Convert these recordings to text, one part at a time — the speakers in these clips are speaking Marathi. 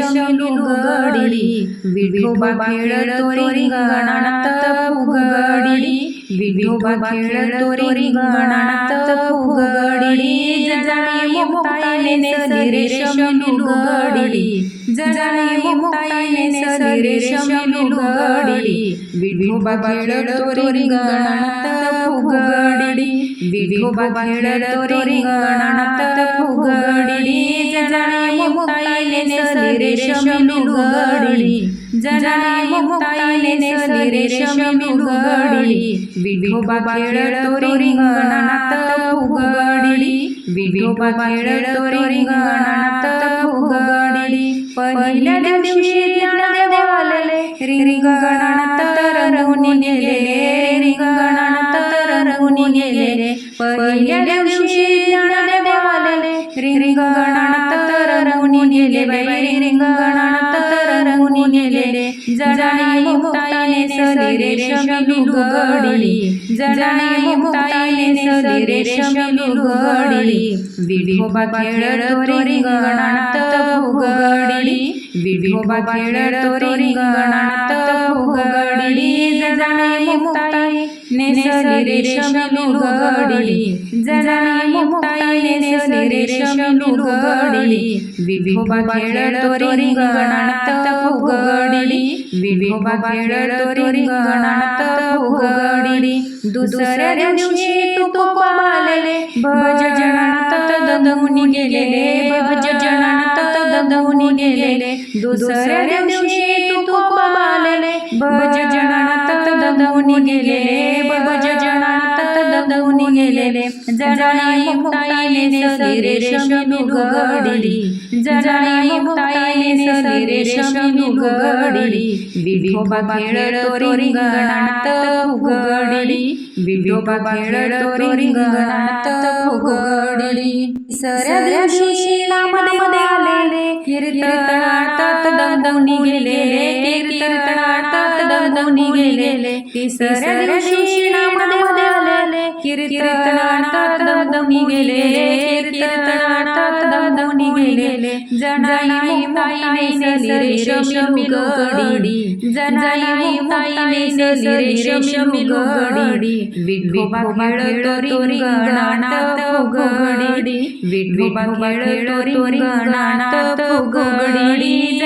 जनाई मुक्ताई नेसली रेशमी लुगडी जनाई मुक्ताई नेसली रेशमी लुगडी विठोबा खेळतो रिंगणात फुगडी विठोबा खेळतो रिंगणात फुगडी जनाई मुक्ताई नेसली रेशमी लुगडी जनाई मुक्ताई नेसली रेशमी लुगडी विठोबा खेळतो रिंगणात विठोबा खेळतो रिंगणात रेशमी लुगडी जनाई मुक्ताई नेसली रेशमी लुगडी विठोबा खेळतो रिंगणात फुगडी विठोबा खेळतो रिंगणात फुगडी पहिल्या दिवशी ज्ञानदेवाले रिंगणात रंगून गेले रिंगणात रंगून गेले पहिल्या दिवशी रिंगणात गेले बैरे रिंगणात रंगून गेले जनाई मुक्ताई नेसली रेशमी लुगडी जनाई मुक्ताई नेसली रेशमी लुगडी विठोबा खेळतो रिंगणात फुगडी विठोबा खेळतो रिंगणात फुगडी जनाई मुक्ताई नेसली रेशमी लुगडी जनाई मुक्ताई नेसली रेशमी लुगडी विठोबा खेळतो रिंगणात फुगडी. विठोबा खेळतो रिंगणात फुगडी. दुसऱ्या दिवशी तुकोबाले भज जनात गेलेले भज जनात गेलेले. दुसऱ्या दिवशी जनात गेलेले भजनात जनात गेलेले. जणाई मुक्ताईने सदी रेशमी लुगडी जणाई मुक्ताईने सदी रेशमी लुगडी विठोबा खेळतो रिंगणात उघडली विठोबा खेळतो रिंगणात उघडली सऱ्या दिवशी मध्ये आलेले कीर्तनात दमदवनी गेलेले कीर्तनात दमदवनी गेलेले तिसऱ्या दिवशी मध्ये आलेले कीर्तनातात दमदवनी गेलेले कीर्तनातात दमदवनी गेलेले जनाई मुक्ताई नेसली रेशमी लुगडी जनाई मुक्ताई नेसली रेशमी लुगडी विठोबा खेळतो रिंगणात फुगडी विठोबा खेळतो रिंगणात फुगडी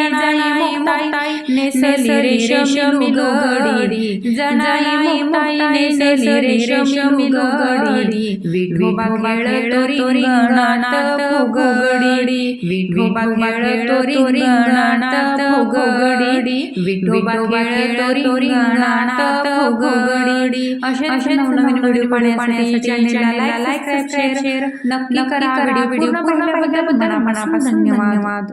मुक्ताई नेसली रेशमी लुगडी मुक्ताई नेसली रेशमी लुगडी विठोबा खेळतो रिंगणात फुगडी विठोबा खेळतो रिंगणात फुगडी विठोबा खेळतो रिंगणात फुगडी असे असे नवनवीन व्हिडिओ पाहण्यासाठी चॅनलला लाईक सबस्क्राईब शेअर नक्की करा व्हिडिओ पूर्ण पाहिल्याबद्दल मनापासून धन्यवाद.